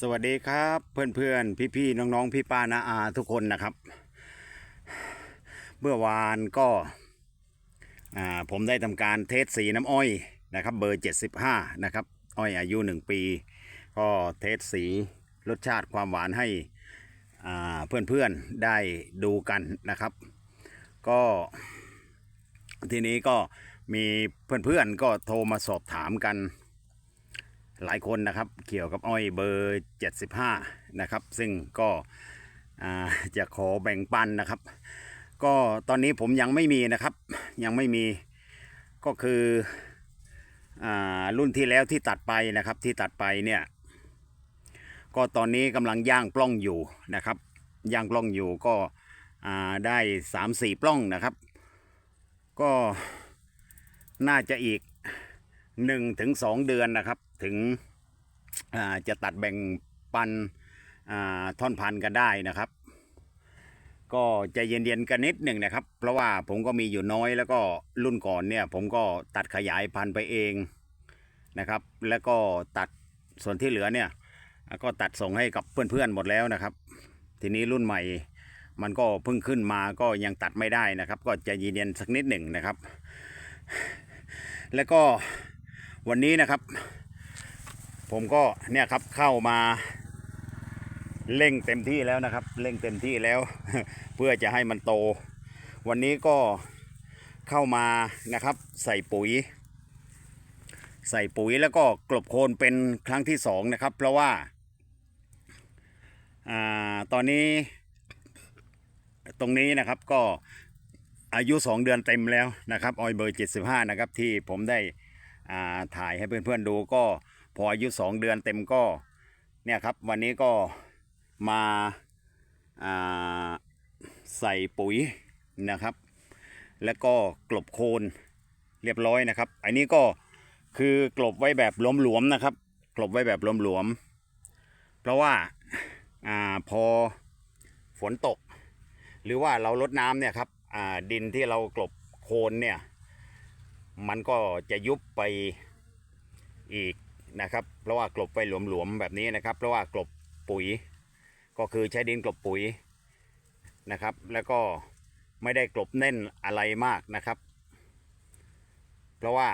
สวัสดีครับเพื่อนเพื่อนพี่พี่ๆน้องๆพี่ป้านาอาทุกคนนะครับ เมื่อวานก็ผมได้ทำการเทสสีน้ำอ้อยนะครับเบอร์ 75 นะครับ อ้อยอายุ 1 ปี ก็เทสสีรสชาติความหวานให้อ่าเพื่อนๆได้ดูกันนะครับ ก็ทีนี้ก็มีเพื่อนๆก็โทรมาสอบถามกัน หลายคนนะครับ เกี่ยวกับอ้อยเบอร์ 75 นะครับ ซึ่งก็จะขอแบ่งปันนะครับ ก็ตอนนี้ผมยังไม่มีนะครับ ยังไม่มีก็คืออรุ่นที่แล้วที่ตัดไปนะครับที่ตัดไปเนี่ย ก็ตอนนี้กำลังย่างปล้องอยู่นะครับ ย่างปล้องอยู่ก็อ่าได้3-4ปล้องนะครับ ก็น่าจะอีก หนึ่งถึงสองเดือนนะครับ ถึงจะตัดแบ่งปันท่อนพันกันได้นะครับ ก็ใจเย็นๆกันนิดหนึ่งนะครับ เพราะว่าผมก็มีอยู่น้อยแล้วก็รุ่นก่อนเนี่ยผมก็ตัดขยายพันธุ์ไปเองนะครับ แล้วก็ตัดส่วนที่เหลือเนี่ยก็ตัดส่งให้กับเพื่อนๆหมดแล้วนะครับ ทีนี้รุ่นใหม่มันก็เพิ่งขึ้นมาก็ยังตัดไม่ได้นะครับ ก็ใจเย็นๆสักนิดหนึ่งนะครับ แล้วก็ วันนี้นะครับ ผมก็เนี่ยครับเข้ามาเร่งเต็มที่แล้วนะครับเร่งเต็มที่แล้ว เพื่อจะให้มันโต วันนี้ก็เข้ามานะครับ ใส่ปุ๋ย ใส่ปุ๋ยแล้วก็กลบโคนเป็นครั้งที่สองนะครับ เพราะว่าอ่าตอนนี้ตรงนี้นะครับก็อายุ 2 เดือนเต็มแล้วนะครับออยเบอร์ 75 นะครับที่ผมได้ ถ่ายให้เพื่อนๆดูก็พออายุ2เดือนเต็มก็เนี่ยครับวันนี้ก็มาาใส่ปุ๋ยนะครับ แล้วก็กลบโคนเรียบร้อยนะครับ อันนี้ก็คือกลบไว้แบบหลวมๆนะครับ กลบไว้แบบหลวมๆเพราะว่าอ่าพอฝนตก หรือว่าเราลดน้ำเนี่ยครับดินที่เรากลบโคนเนี่ย มันก็จะยุบไปอีกนะครับ เพราะว่ากลบไปหลวมๆแบบนี้นะครับ เพราะว่ากลบปุ๋ย ก็คือใช้ดินกลบปุ๋ยนะครับ แล้วก็ไม่ได้กลบแน่นอะไรมากนะครับ เพราะว่า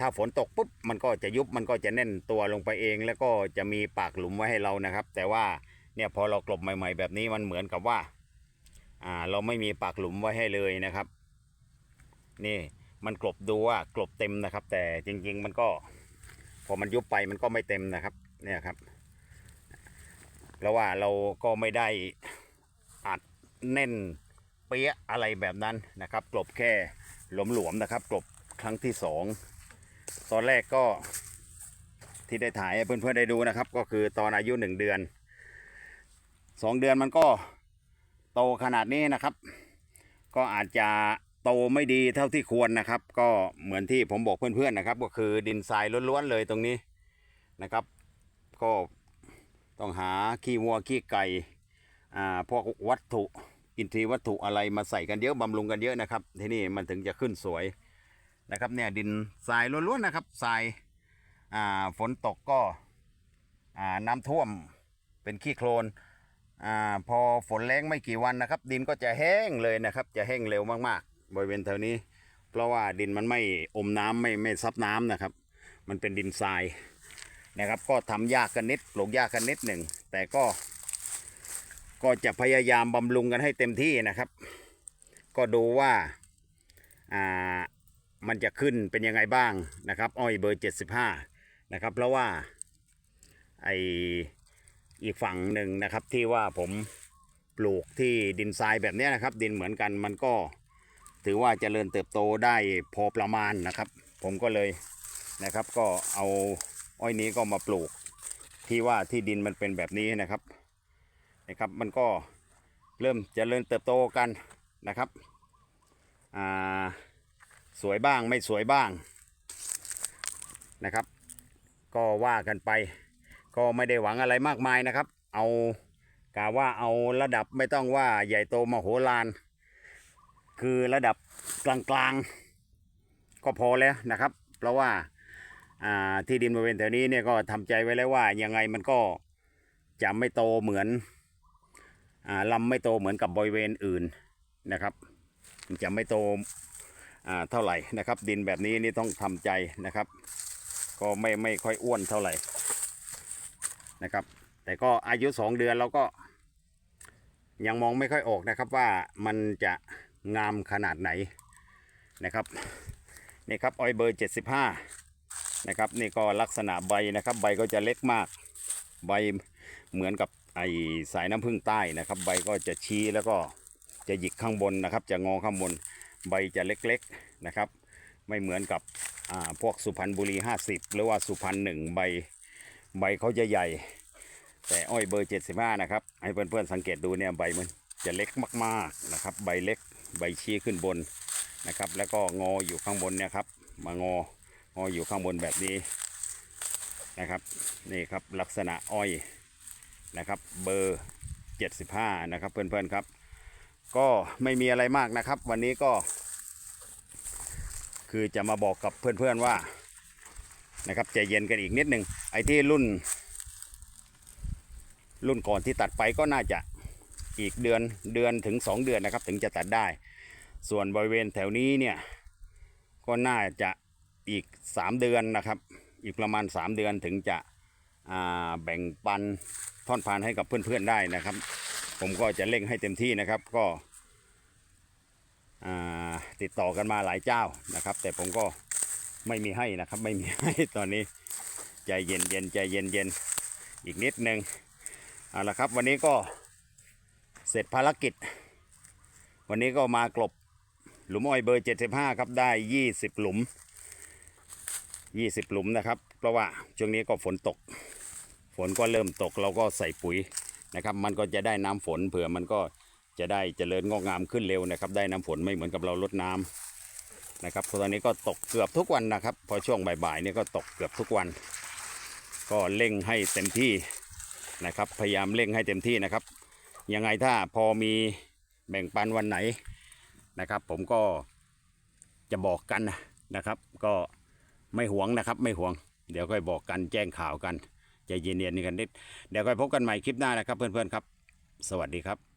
ถ้าฝนตกปุ๊บมันก็จะยุบมันก็จะแน่นตัวลงไปเอง แล้วก็จะมีปากหลุมไว้ให้เรานะครับ แต่ว่าเนี่ยพอเรากลบใหม่ ๆ แบบนี้มันเหมือนกับว่าอ่า เราไม่มีปากหลุมไว้ให้เลยนะครับ นี่ มันกลบดูว่ากลบเต็มนะครับ แต่จริง ๆ มันก็ พอมันยุบไปมันก็ไม่เต็มนะครับ เนี่ยครับเพราะว่าเราก็ไม่ได้อัดแน่นเปี้ยอะไรแบบนั้นนะครับ กลบแค่หลวมๆนะครับ กลบครั้งที่สองตอนแรกก็ที่ได้ถ่ายให้เพื่อนๆได้ดูนะครับ ก็คือตอนอายุหนึ่งเดือนสองเดือนมันก็โตขนาดนี้นะครับ ก็อาจจะ โตไม่ดีเท่าที่ควรนะครับ ก็เหมือนที่ผมบอกเพื่อนๆนะครับ ก็คือดินทรายล้วนๆเลยตรงนี้นะครับ ก็ต้องหาขี้วัวขี้ไก่อ่าพวกวัตถุอินทรีย์วัตถุอะไรมาใส่กันเยอะบำรุงกันเยอะนะครับ ที่นี่มันถึงจะขึ้นสวยนะครับเนี่ยดินทรายล้วนๆนะครับทรายอ่าฝนตกก็อ่าน้ำท่วมเป็นขี้โคลนอ่าพอฝนแรงไม่กี่วันนะครับ ดินก็จะแห้งเลยนะครับ จะแห้งเร็วมากๆ บริเวณแถวนี้ เพราะว่าดินมันไม่อมน้ำไม่ไม่ซับน้ำนะครับ มันเป็นดินทรายนะครับ ก็ทำยากกันนิดปลูกยากกันนิดหนึ่ง แต่ก็ ก็จะพยายามบำรุงกันให้เต็มที่นะครับ ก็ดูว่าอ่ามันจะขึ้นเป็นยังไงบ้างนะครับ อ้อยเบอร์ 75 นะครับ เพราะว่าไออีกฝั่งหนึ่งนะครับที่ว่าผมปลูกที่ดินทรายแบบนี้นะครับ ดินเหมือนกันมันก็ ถือว่าเจริญเติบโตได้พอประมาณนะครับ ผมก็เลยนะครับก็เอาอ้อยนี้ก็มาปลูก ที่ว่าที่ดินมันเป็นแบบนี้นะครับนะครับ มันก็เริ่มเจริญเติบโตกันนะครับอ่าสวยบ้างไม่สวยบ้างนะครับ ก็ว่ากันไป ก็ไม่ได้หวังอะไรมากมายนะครับ เอากาว่าเอาระดับไม่ต้องว่าใหญ่โตมโหฬาร คือระดับกลางๆ ก็พอแล้วนะครับ เพราะว่าที่ดินบริเวณแถวนี้เนี่ยก็ทำใจไว้แล้วว่ายังไงมันก็จะไม่โตเหมือนอลำไม่โตเหมือนกับบริเวณอื่นนะครับ จะไม่โตเท่าไหร่นะครับ ดินแบบนี้นี่ต้องทำใจนะครับ ก็ไม่ไม่ค่อยอ้วนเท่าไหร่นะครับ แต่ก็อายุสองเดือนเราก็ยังมองไม่ค่อยออกนะครับว่ามันจะ งามขนาดไหนนะครับนี่ครับออยเบอร์ 75 นะครับนี่ก็ลักษณะใบนะครับ ใบก็จะเล็กมาก ใบเหมือนกับไอสายน้ำผึ้งใต้นะครับ ใบก็จะชี้แล้วก็จะหยิกข้างบนนะครับ จะงอข้างบนใบจะเล็กๆนะครับ ไม่เหมือนกับพวกสุพรรณบุรี 50 หรือว่าสุพรรณหนึ่งใบใบเขาจะใหญ่ แต่อ้อยเบอร์ 75 นะครับ ให้เพื่อนๆสังเกตดูเนี่ยใบมันจะเล็กมากๆนะครับ ใบเล็ก ใบชี้ขึ้นบนนะครับ แล้วก็งออยู่ข้างบนเนี่ยครับมางองออยู่ข้างบนแบบนี้นะครับนี่ครับลักษณะอ้อยนะครับเบอร์ 75 นะครับเพื่อนๆครับ ก็ไม่มีอะไรมากนะครับ วันนี้ก็ คือจะมาบอกกับเพื่อนๆว่านะครับใจเย็นกันอีกนิดนึงไอ้ที่รุ่น รุ่นก่อนที่ตัดไปก็น่าจะอีกเดือนเดือนถึง 2 เดือนนะครับ ถึงจะตัดได้ ส่วนบริเวณแถวนี้เนี่ย ก็น่าจะอีก 3 เดือนนะครับ อีกประมาณ 3 เดือนถึงจะแบ่งปันท่อนพานให้กับเพื่อนๆได้นะครับ ผมก็จะเร่งให้เต็มที่นะครับก็ติดต่อกันมาหลายเจ้านะครับ แต่ผมก็ไม่มีให้นะครับ ไม่มีให้ตอนนี้ใจเย็นเย็นใจเย็นเย็นอีกนิดนึงเอาละครับวันนี้ก็เสร็จภารกิจ วันนี้ก็มากลบ หลุมอ้อยเบอร์ 75 ครับได้ 20 หลุม 20 หลุมนะครับ เพราะว่าช่วงนี้ก็ฝนตก ฝนก็เริ่มตกเราก็ใส่ปุ๋ยนะครับ มันก็จะได้น้ำฝนเผื่อมันก็จะได้เจริญงอกงามขึ้นเร็วนะครับ ได้น้ำฝนไม่เหมือนกับเราลดน้ำนะครับเพราะตอนนี้ก็ตกเกือบทุกวันนะครับ พอช่วงบ่ายๆเนี่ยก็ตกเกือบทุกวัน ก็เร่งให้เต็มที่นะครับ พยายามเร่งให้เต็มที่นะครับ ยังไงถ้าพอมีแบ่งปันวันไหน นะครับ ผมก็จะบอกกันนะครับ ก็ไม่หวงนะครับ ไม่หวง เดี๋ยวค่อยบอกกันแจ้งข่าวกันใจเย็นๆกันนิดเดี๋ยวค่อยพบกันใหม่คลิปหน้านะครับ เพื่อนๆครับ สวัสดีครับ